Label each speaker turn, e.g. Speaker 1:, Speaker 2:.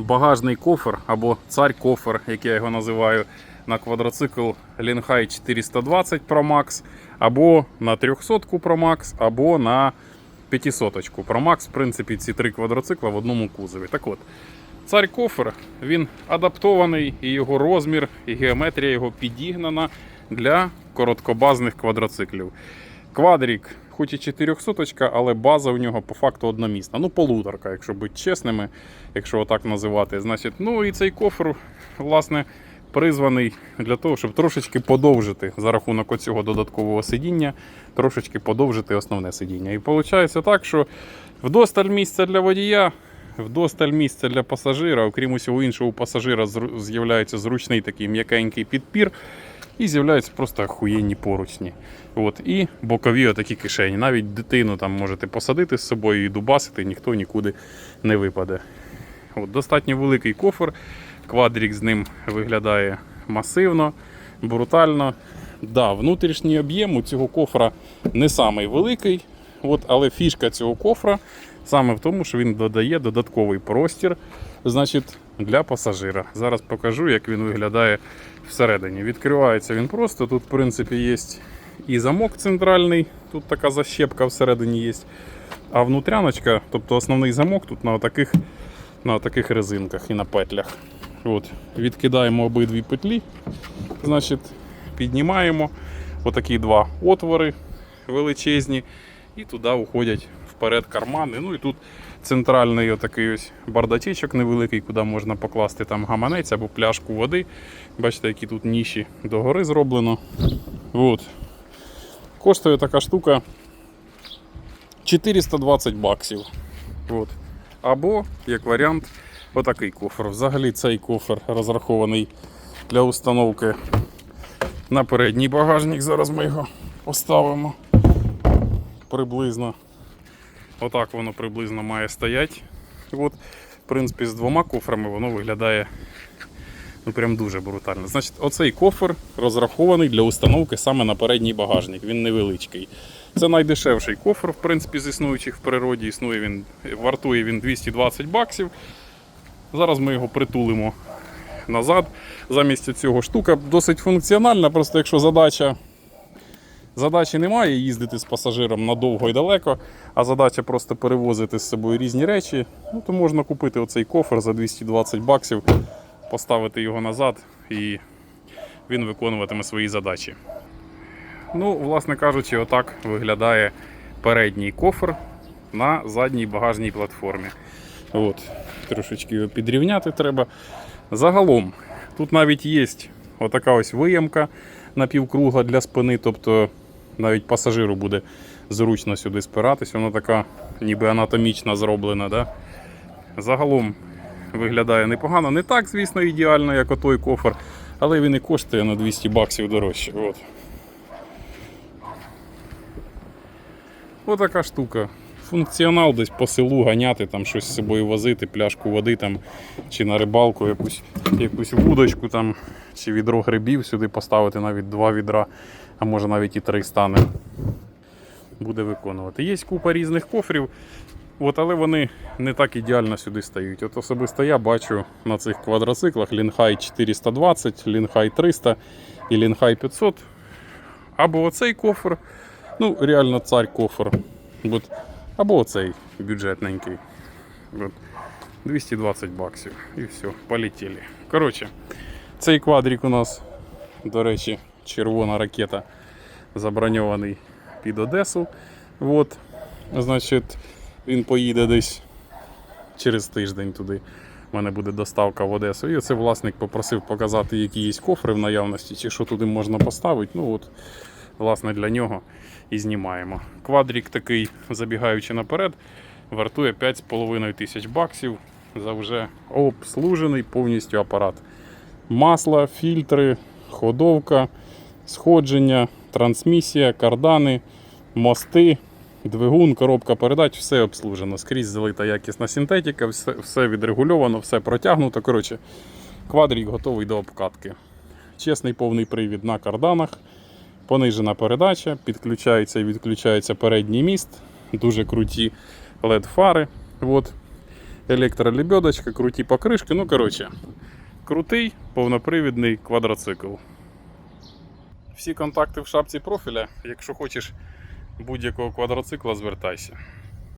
Speaker 1: багажний кофер або цар кофер, як я його називаю, на квадроцикл Linhai 420 Pro Max, або на 300 Pro Max, або на 500 Pro Max. В принципі, ці три квадроцикла в одному кузові. Так от, цар кофер він адаптований, і його розмір, і геометрія його підігнана для короткобазних квадроциклів. Квадрік, хоч і 400, але база у нього по факту одномісна. Ну, полуторка, якщо бути чесними, якщо отак називати. Значить, ну і цей кофр, власне, призваний для того, щоб трошечки подовжити за рахунок оцього додаткового сидіння, трошечки подовжити основне сидіння. І виходить так, що вдосталь місця для водія. Вдосталь місця для пасажира, окрім усього іншого, у пасажира з'являється зручний такий м'якенький підпір, і з'являються просто охуєнні поручні. От, і бокові отакі кишені. Навіть дитину там можете посадити з собою і дубасити, ніхто нікуди не випаде. От, достатньо великий кофр. Квадрік з ним виглядає масивно, брутально. Да, внутрішній об'єм у цього кофра не самий великий, от, але фішка цього кофра саме в тому, що він додає додатковий простір значить, для пасажира. Зараз покажу, як він виглядає всередині. Відкривається він просто. Тут, в принципі, є і замок центральний, тут така защепка всередині є. А внутряночка, тобто основний замок тут на таких, на таких резинках і на петлях. От, відкидаємо обидві петлі, значить, піднімаємо отакі два отвори величезні, і туди уходять вперед кармани. Ну і тут центральний отакий ось бардачечок невеликий, куди можна покласти там гаманець або пляшку води. Бачите, які тут ніші догори зроблено. От. Коштує така штука 420 баксів. От. Або, як варіант, отакий кофр. Взагалі цей кофр розрахований для установки на передній багажник. Зараз ми його поставимо приблизно. Отак воно приблизно має стояти. От, в принципі, з двома кофрами воно виглядає ну, прям дуже брутально. Значить, оцей кофр розрахований для установки саме на передній багажник. Він невеличкий. Це найдешевший кофр, в принципі, з існуючих в природі. Існує він, вартує він 220 баксів. Зараз ми його притулимо назад. Замість цього штука досить функціональна, просто якщо задача. Задачі немає їздити з пасажиром надовго і далеко, а задача просто перевозити з собою різні речі, ну, то можна купити оцей кофр за 220 баксів, поставити його назад і він виконуватиме свої задачі. Ну, власне кажучи, отак виглядає передній кофр на задній багажній платформі. От, трошечки його підрівняти треба. Загалом, тут навіть є отака ось виямка напівкругла для спини, тобто навіть пасажиру буде зручно сюди спиратись. Вона така ніби анатомічно зроблена. Да? Загалом виглядає непогано. Не так, звісно, ідеально, як отой кофр, але він і коштує на 200 баксів дорожче. От. Отака штука. Функціонал десь по селу ганяти, там щось з собою возити, пляшку води там, чи на рибалку якусь, якусь вудочку там, чи відро грибів сюди поставити, навіть два відра, а може навіть і три стане. Буде виконувати. Є купа різних кофрів, от, але вони не так ідеально сюди стають. От особисто я бачу на цих квадроциклах Linhai 420, Linhai 300 і Linhai 500. Або оцей кофр, ну реально цар кофр. От, або оцей бюджетненький. 220 баксів. І все, полетіли. Коротше, цей квадрик у нас, до речі, червона ракета заброньований під Одесу. От, значить, він поїде десь через тиждень туди. У мене буде доставка в Одесу. І оце власник попросив показати, які є кофри в наявності, чи що туди можна поставити. Ну от, власне, для нього і знімаємо. Квадрік такий, забігаючи наперед, вартує 5,5 тисяч баксів за вже обслужений повністю апарат. Масло, фільтри, ходовка, сходження, трансмісія, кардани, мости, двигун, коробка передач, все обслужено. Скрізь залита якісна синтетика, все, все відрегульовано, все протягнуто. Коротше, квадрік готовий до обкатки. Чесний повний привід на карданах. Понижена передача, підключається і відключається передній міст, дуже круті LED-фари. От. електролебедочка, круті покришки. Ну, коротше, крутий повнопривідний квадроцикл. Всі контакти в шапці профіля. Якщо хочеш будь-якого квадроцикла, звертайся.